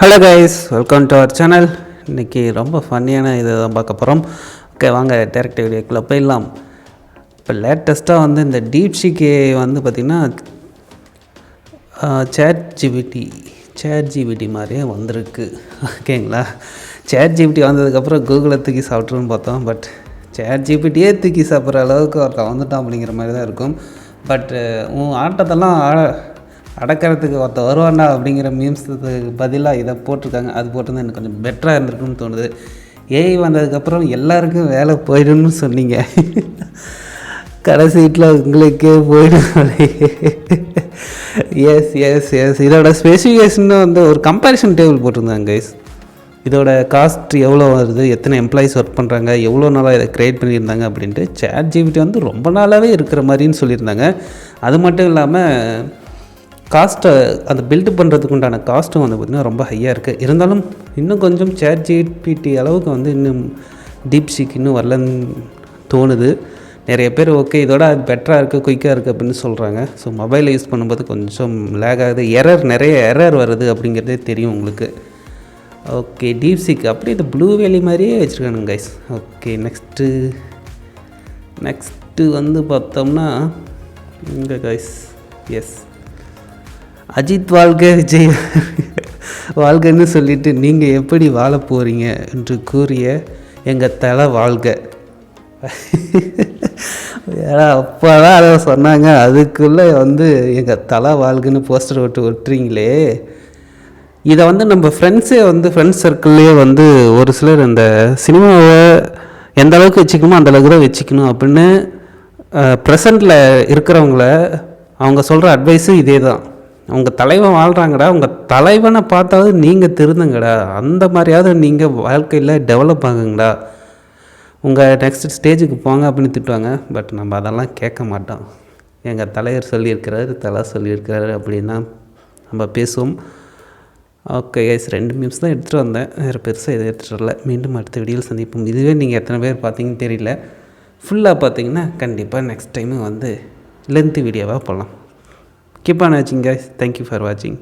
Hello guys welcome to our channel இன்றைக்கி ரொம்ப ஃபன்னியான இதை தான் பார்க்க போகிறோம் ஓகே வாங்க டேரக்ட் வீடியோக்குள்ளே போயிடலாம். இப்போ லேட்டஸ்ட்டாக வந்து இந்த டீப்ஷிகே வந்து பார்த்திங்கன்னா சேட் ஜிபிடி சேட் ஜிபிடி மாதிரியே வந்திருக்கு. ஓகேங்களா சேட் ஜிபிடி வந்ததுக்கப்புறம் கூகுளை தூக்கி சாப்பிட்ருன்னு பார்த்தோம். பட் சேட் ஜிபிடியே தூக்கி சாப்பிட்ற அளவுக்கு ஒருத்தன் வந்துட்டான் அப்படிங்கிற மாதிரி தான் இருக்கும். பட் உன் ஆட்டத்தெல்லாம் அடக்கிறதுக்கு ஒருத்த வருவானா அப்படிங்கிற மீம்ஸுக்கு பதிலாக இதை போட்டிருக்காங்க. அது போட்டிருந்தா எனக்கு கொஞ்சம் பெட்டராக இருந்திருக்குன்னு தோணுது. ஏஐ வந்ததுக்கப்புறம் எல்லாருக்கும் வேலை போயிடும்னு சொன்னீங்க. கடைசீட்டில் உங்களுக்கே போயிடும் எஸ் எஸ் எஸ் இதோட ஸ்பெசிஃபிகேஷன் வந்து ஒரு கம்பேரிஷன் டேபிள் போட்டிருந்தாங்க கைஸ் இதோட காஸ்ட் எவ்வளோ வருது எத்தனை எம்ப்ளாயிஸ் ஒர்க் பண்ணுறாங்க எவ்வளோ நாளாக இதை க்ரியேட் பண்ணியிருந்தாங்க அப்படின்ட்டு சேட் ஜிபிடி வந்து ரொம்ப நாளாகவே இருக்கிற மாதிரின்னு சொல்லியிருந்தாங்க. அது மட்டும் இல்லாமல் காஸ்ட்டை அந்த பில்டு பண்ணுறதுக்கு உண்டான காஸ்ட்டும் வந்து பார்த்திங்கன்னா ரொம்ப ஹையாக இருக்குது இருந்தாலும் இன்னும் கொஞ்சம் சேட் ஜிபிடி அளவுக்கு வந்து இன்னும் டீப் இன்னும் வரலன்னு தோணுது. நிறைய பேர் ஓகே இதோட அது பெட்டராக இருக்குது குயிக்காக இருக்குது அப்படின்னு சொல்கிறாங்க ஸோ மொபைலை யூஸ் பண்ணும்போது கொஞ்சம் லேக் ஆகுது. எரர் நிறைய எரர் வருது அப்படிங்கிறதே தெரியும் உங்களுக்கு. ஓகே டீப் சீக் அப்படி இந்த ப்ளூ வேலி மாதிரியே வச்சுருக்கானுங்க கைஸ் ஓகே நெக்ஸ்ட்டு நெக்ஸ்ட்டு வந்து பார்த்தோம்னா இங்கே கைஸ் எஸ் அஜித் வாழ்க விஜய். வாழ்கன்னு சொல்லிட்டு நீங்கள் எப்படி வாழ போகிறீங்க என்று கூறிய எங்கள் தலை வாழ்க ஏன்னா அப்போ தான் அதை சொன்னாங்க. அதுக்குள்ளே வந்து எங்கள் தலை வாழ்கன்னு போஸ்டர் ஒட்டு ஒட்டுறீங்களே. இதை வந்து நம்ம ஃப்ரெண்ட்ஸே வந்து ஃப்ரெண்ட்ஸ் சர்க்கிள்லேயே வந்து ஒரு சிலர் இந்த சினிமாவை எந்த அளவுக்கு வச்சுக்கணுமோ அந்த அளவுக்கு தான் வச்சுக்கணும் அப்படின்னு ப்ரெசண்டில் இருக்கிறவங்கள அவங்க சொல்கிற அட்வைஸும் இதே தான் உங்கள் தலைவன் வாழ்கிறாங்கடா உங்கள் தலைவனை பார்த்தாவது நீங்கள் திருந்துங்கடா. அந்த மாதிரியாவது நீங்கள் வாழ்க்கையில் டெவலப் ஆகுங்கடா. உங்கள் நெக்ஸ்ட் ஸ்டேஜுக்கு போங்க அப்படின்னு திட்டுவாங்க. பட் நம்ம அதெல்லாம் கேட்க மாட்டோம். எங்கள் தலைவர் சொல்லியிருக்கிறாரு தலை சொல்லியிருக்கிறாரு அப்படின்னா நம்ம பேசுவோம். ஓகே எஸ் ரெண்டு மீம்ஸ் தான் எடுத்துகிட்டு வந்தேன். வேறு பெருசாக எதுவும் எடுத்துகிட்டு வரல. மீண்டும் அடுத்த வீடியோவில் சந்திப்போம். இதுவே நீங்கள் எத்தனை பேர் பார்த்தீங்கன்னு தெரியல. ஃபுல்லாக பார்த்தீங்கன்னா கண்டிப்பாக நெக்ஸ்ட் டைமு வந்து லென்த்து வீடியோவாக போடலாம் கீப் ஆன் வாட்சிங் கைஸ் தேங்க்யூ ஃபார் வாட்சிங்